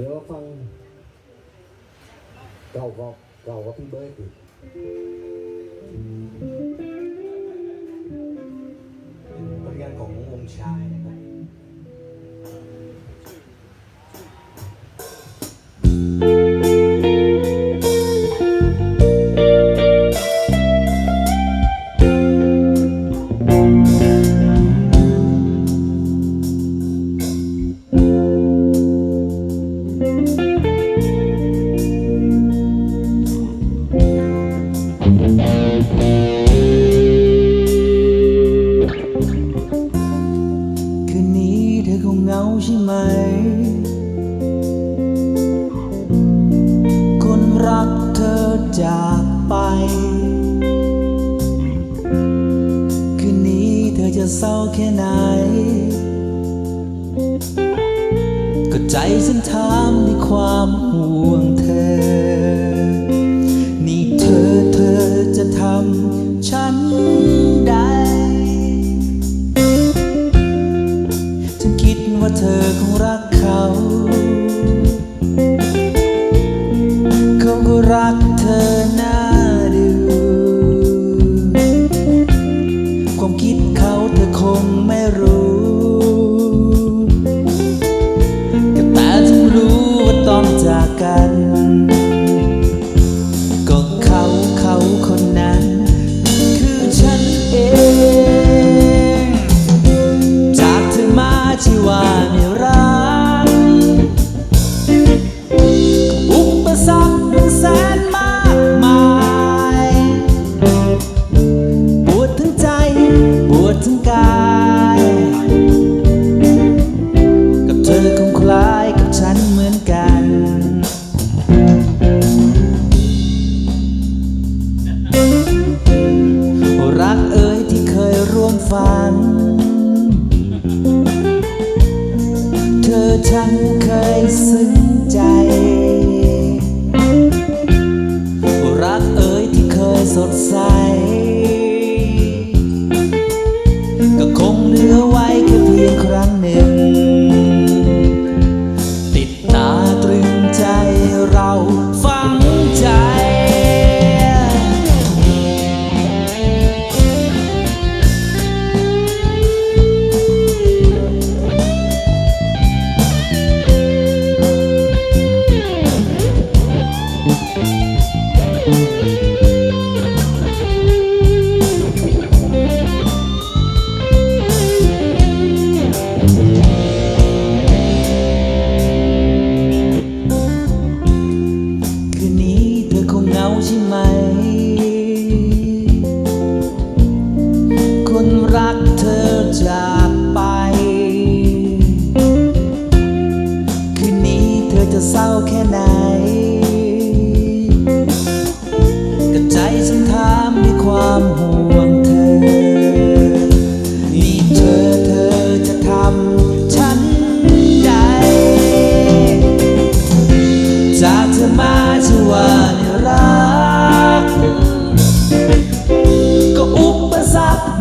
เดี๋ยวฟังเก่าก็เก่าก็พี่เบิร์ดอีก คงเหงาใช่ไหม คนรักเธอจากไป คืนนี้เธอจะเศร้าแค่ไหน ก็ใจฉันถามด้วยความห่วงเธอ ความคิดเขาเธอคงไม่รู้แต่ฉันรู้ว่าต้องจากกัน ฝัน เธอฉันเคยซึ้งใจ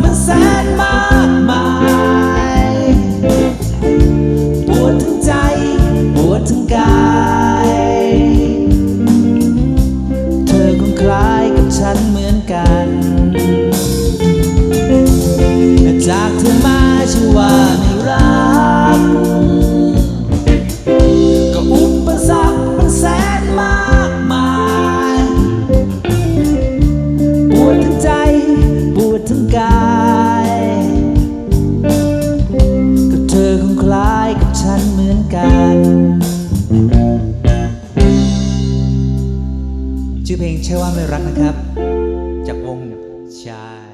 มันแสนมากมายปวดทั้งใจปวดทั้งกาย เธอคงคล้ายกับฉันเหมือนกันจากเธอ ชื่อเพลงใช่ว่าไม่รักนะครับ จากวงชาย